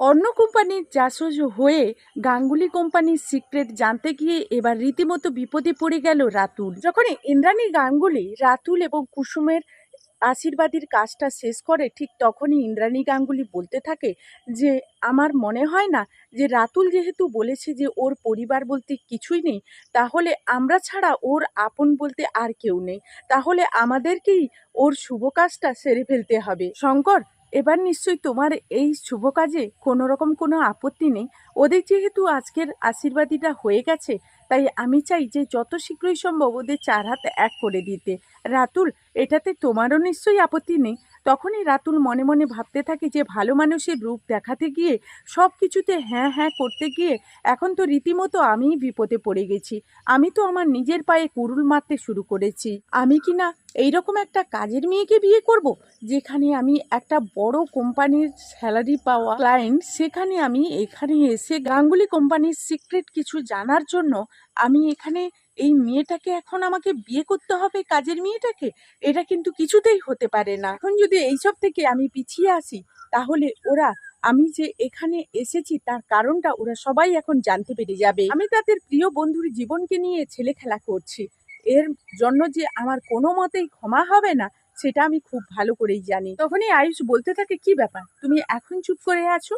অন্য কোম্পানির জাসজ হয়ে গাঙ্গুলি কোম্পানির সিক্রেট জানতে গিয়ে এবার রীতিমতো বিপদে পড়ে গেল রাতুল। যখন ইন্দ্রাণী গাঙ্গুলি রাতুল এবং কুসুমের আশীর্বাদীর কাজটা শেষ করে, ঠিক তখনই ইন্দ্রাণী গাঙ্গুলি বলতে থাকে যে, আমার মনে হয় না যে রাতুল যেহেতু বলেছে যে ওর পরিবার বলতে কিছুই নেই, তাহলে আমরা ছাড়া ওর আপন বলতে আর কেউ নেই। তাহলে আমাদেরকেই ওর শুভ কাজটা সেরে ফেলতে হবে। শঙ্কর এবার নিশ্চয়ই তোমার এই শুভ কাজে কোনো রকম কোনো আপত্তি নেই। ওদের যেহেতু আজকের আশীর্বাদীটা হয়ে গেছে, তাই আমি চাই যে যত শীঘ্রই সম্ভব ওদের চার হাত এক করে দিতে। রাতুল, এটাতে তোমারও নিশ্চয়ই আপত্তি নেই। তখনই রাতুল মনে মনে ভাবতে থাকে যে, ভালো মানুষের রূপ দেখাতে গিয়ে সব কিছুতে হ্যাঁ হ্যাঁ করতে গিয়ে, এখন তো রীতিমতো আমিই বিপদে পড়ে গেছি। আমি তো আমার নিজের পায়ে কুরুল মারতে শুরু করেছি। আমি কি না এইরকম একটা কাজের মেয়েকে বিয়ে করব? যেখানে আমি একটা বড় কোম্পানির স্যালারি পাওয়া ক্লায়েন্ট সেখানে আমি এখানে এসে গাঙ্গুলি কোম্পানির সিক্রেট কিছু জানার জন্য আমি এখানে এই মেয়েটাকে এখন আমাকে বিয়ে করতে হবে, কাজের মেয়েটাকে? এটা কিন্তু কিছুতেই হতে পারে না। এখন যদি এইসব থেকে আমি পিছিয়ে আসি তাহলে ওরা, আমি যে এখানে এসেছি, তার কারণটা ওরা সবাই এখন জানতে পেরে যাবে। আমি তাদের প্রিয় বন্ধুর জীবনকে নিয়ে ছেলে খেলা করছি। এর জন্য যে আমার কোনো মতেই ক্ষমা হবে না, সেটা আমি খুব ভালো করেই জানি। তখনই আয়ুষ বলতে থাকে, কি ব্যাপার? তুমি এখন চুপ করে আছো?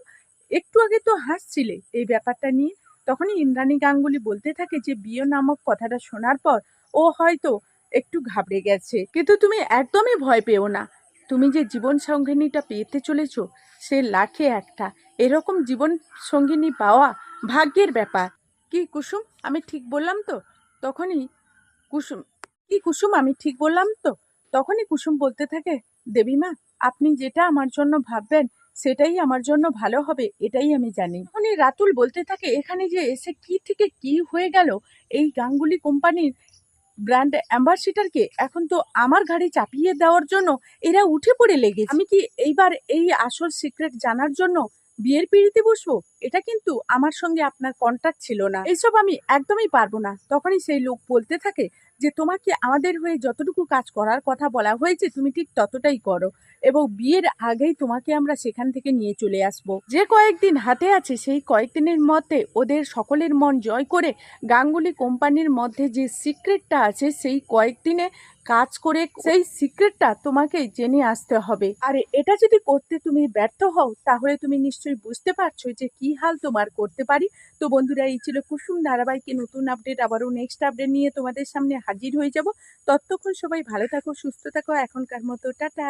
একটু আগে তো হাসছিলে এই ব্যাপারটা নিয়ে। তখনই ইন্দ্রাণী গাঙ্গুলি বলতে থাকে যে, বিয়ে নামক কথাটা শোনার পর ও হয়তো একটু ঘাবড়ে গেছে। কিন্তু তুমি একদমই ভয় পেও না। তুমি যে জীবন সঙ্গিনীটা পেতে চলেছ, সে লাখে একটা। এরকম জীবন সঙ্গিনী পাওয়া ভাগ্যের ব্যাপার। কি কুসুম, আমি ঠিক বললাম তো? তখনই কুসুম, কি কুসুম, আমি ঠিক বললাম তো? তখনই কুসুম বলতে থাকে, দেবীমা, আপনি যেটা আমার জন্য ভাববেন সেটাই আমার জন্য ভালো হবে, এটাই আমি জানি। উনি রাতুল বলতে থাকে, এখানে যে এসে কি থেকে কি হয়ে গেল? এই গাঙ্গুলি কোম্পানির ব্র্যান্ড অ্যাম্বাসিডারকে এখন তো আমার গাড়ি চাপিয়ে দেওয়ার জন্য এরা উঠে পড়ে লেগেছে। আমি কি এইবার এই আসল সিক্রেট জানার জন্য বিয়ের পিড়িতে বসবো? এটা কিন্তু আমার সঙ্গে আপনার কন্ট্যাক্ট ছিল না। এসব আমি একদমই পারব না। তখনই সেই লোক বলতে থাকে যে, তোমাকে আমাদের হয়ে যতটুকু কাজ করার কথা বলা হয়েছে, তুমি ঠিক ততটাই করো এবং বিয়ের আগেই তোমাকে আমরা সেখান থেকে নিয়ে চলে আসব। যে কয়েকদিন হাতে আছে, সেই কয়েকদিনের মধ্যে ওদের সকলের মন জয় করে গাঙ্গুলি কোম্পানির মধ্যে যে সিক্রেটটা আছে, সেই কয়েকদিনে কাজ করে সেই সিক্রেটটা তোমাকে জেনে আসতে হবে। আর, এটা যদি করতে তুমি ব্যর্থ হও, তাহলে তুমি নিশ্চয়ই বুঝতে পারছ যে কি হাল তোমার করতে পারি। তো বন্ধুরা, এই ছিল কুসুম ধারাবাহিকে নতুন আপডেট আবারও নেক্সট আপডেট নিয়ে তোমাদের সামনে হাজির হয়ে যাব। ততক্ষণ সবাই ভালো থাকো, সুস্থ থাকো, এখনকার মতো, টাটা!